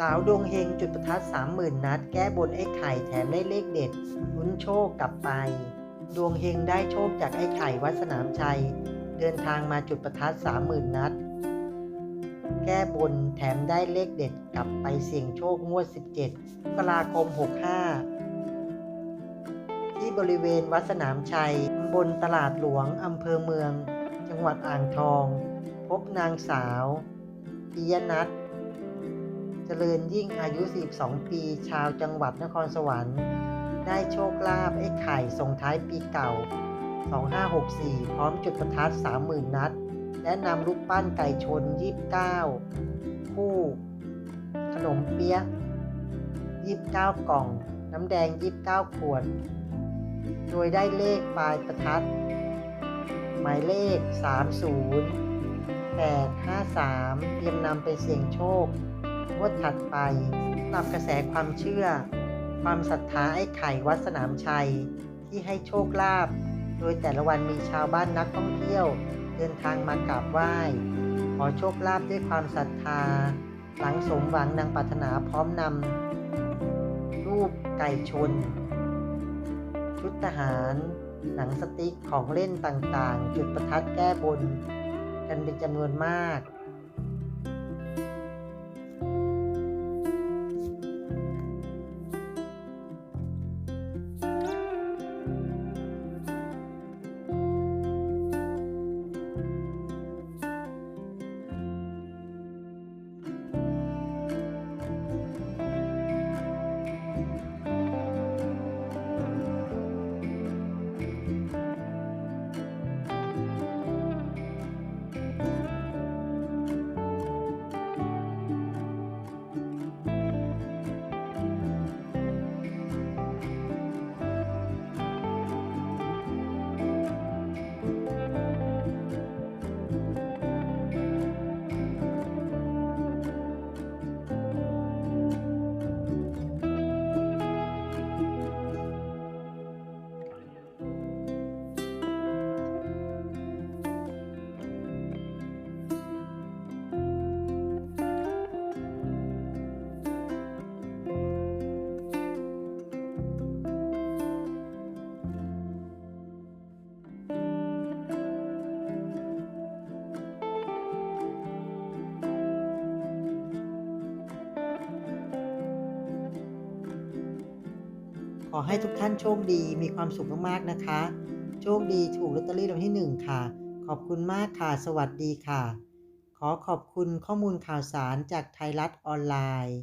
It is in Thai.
สาวดวงเฮงจุดประทัดสามหมื่นนัด แก้บนไอ้ไข่แถมได้เลขเด็ดลุ้นโชคกลับไป ดวงเฮงได้โชคจากไอ้ไข่วัดสนามชัย เดินทางมาจุดประทัดสามหมื่นนัด แก้บนแถมได้เลขเด็ดกลับไปเสี่ยงโชคงวด 17มกราคม 65 ที่บริเวณวัดสนามชัยบนตลาดหลวงอำเภอเมือง จังหวัดอ่างทอง พบนางสาวปิยนัท เจริญยิ่งอายุ 42 ปี ชาวจังหวัดนครสวรรค์ ได้โชคลาภไอ้ไข่ส่งท้ายปีเก่า 2564 พร้อมจุดประทัด 30,000 นัด และนำรูปปั้นไก่ชน 29 คู่ ขนมเปี๊ยะ 29 กล่อง น้ำแดง 29 ขวด โดยได้เลขปลายประทัด หมายเลข 30 853 เตรียมนำไปเสี่ยงโชค งวดถัดไปตามกระแสความเชื่อ ความศรัทธาไอ้ไข่วัดสนามชัย ที่ให้โชคลาภโดยแต่ละวันมีชาวบ้านนักท่องเที่ยว เดินทางมากราบไหว้ ขอโชคลาภด้วยความศรัทธา หลังสมหวังนางปรารถนาพร้อมนำรูปไก่ชน ชุดทหาร หนังสติ๊กของเล่นต่างๆ จุดประทัดแก้บน กันเป็นจำนวนมาก ขอให้ทุกท่านโชคดีมีความสุขมากๆนะคะ โชคดีถูกลอตเตอรี่รางวัลที่ 1 ค่ะ ขอบคุณมากค่ะ สวัสดีค่ะ ขอขอบคุณข้อมูลข่าวสารจากไทยรัฐออนไลน์